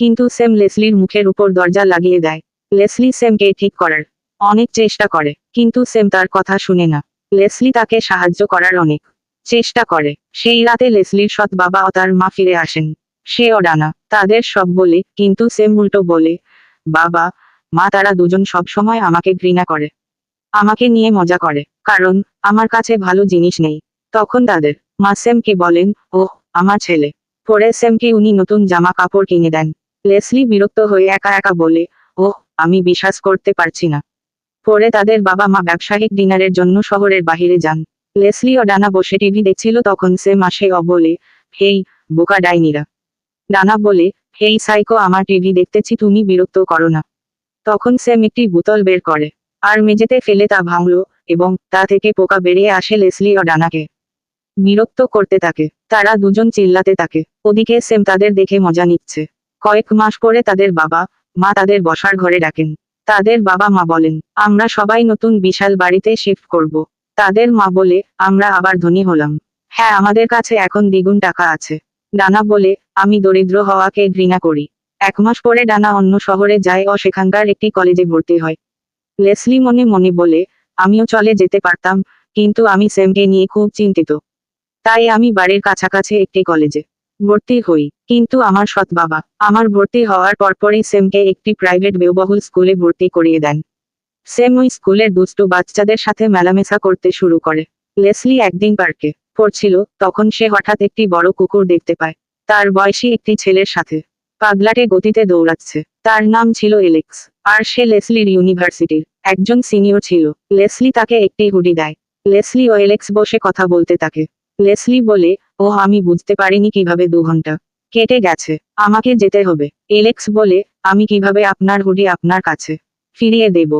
কিন্তু সেম লেসলির মুখের উপর দরজা লাগিয়ে দেয়। লেসলি সেমকে ঠিক করার অনেক চেষ্টা করে, কিন্তু সেম তার কথা শুনে না। লেসলি তাকে সাহায্য করার অনেক চেষ্টা করে। সেই রাতে লেসলির সৎ বাবা ও তার মা ফিরে আসেন। সে অডানা তাদের সব বলে, কিন্তু সেম উল্টো বলে, বাবা, মা তারা দুজন সব সময় আমাকে ঘৃণা করে। আমাকে নিয়ে মজা করে, কারণ আমার কাছে ভালো জিনিস নেই। তখন তাদের মা সেমকে বলেন ও আমার ছেলে। পরে সেমকে উনি নতুন জামা কাপড় কিনে দেন। লেসলি বিরক্ত হয়ে একা একা বলে, ওহ, আমি বিশ্বাস করতে পারছি না। পরে তাদের বাবা মা ব্যবসায়িক ডিনারের জন্য শহরের বাহিরে যান। লেসলি ও ডানা বসে টিভি দেখছিল তখন সেম আসে ও বলে, হেই, বোকা ডাইনিরা। ডানা বলে, হেই, সাইকো, আমার টিভি দেখতেছি, তুমি বিরক্ত করো না। তখন সেম একটি বোতল বের করে, আর মেঝেতে ফেলে তা ভাঙলো এবং তা থেকে পোকা বেরিয়ে আসে লেসলি ও ডানাকে। বিরক্ত করতে থাকে, তারা দুজন চিল্লাতে থাকে। ওদিকে সেম তাদের দেখে মজা নিচ্ছে। কয়েক মাস পরে তাদের বাবা, মা তাদের বসার ঘরে ডাকেন। তাদের বাবা মা বলেন, আমরা সবাই নতুন বিশাল বাড়িতে শিফট করব। তাদের মা বলে, আমরা আবার ধনী হলাম। হ্যাঁ আমাদের কাছে এখন দ্বিগুণ টাকা আছে। ডানা বলে, আমি দরিদ্র হওয়াকে ঘৃণা করি। এক মাস পরে ডানা অন্য শহরে যায় ও সেখানকার একটি কলেজে ভর্তি হয়। লেসলি মনে মনে বলে, আমিও চলে যেতে পারতাম, কিন্তু আমি সেমকে নিয়ে খুব চিন্তিত। তাই আমি বাড়ির কাছাকাছি একটি কলেজে ভর্তি হই। কিন্তু আমার সৎ বাবা, আমার ভর্তি হওয়ার পরপরই সেমকে একটি প্রাইভেট ব্যয়বহুল স্কুলে ভর্তি করিয়ে দেন। সেম ওই স্কুলের দুষ্টু বাচ্চাদের সাথে মেলামেশা করতে শুরু করে। লেসলি একদিন পার্কে পড়ছিল, তখন সে হঠাৎ একটি বড় কুকুর দেখতে পায়। তার বয়সী একটি ছেলের সাথে। পাগলাটে গতিতে দৌড়াচ্ছে। তার নাম ছিল এলেক্স, আর সে লেসলির ইউনিভার্সিটির একজন সিনিয়র ছিল। লেসলি তাকে একটি হুডি দেয়। লেসলি ও এলেক্স বসে কথা বলতে থাকে। লেসলি বলে ও আমি বুঝতে পারিনি কীভাবে দু ঘণ্টা কেটে গেছে। আমাকে যেতে হবে। এলেক্স বলে, আমি কীভাবে আপনার হুডি আপনার কাছে ফিরিয়ে দেব?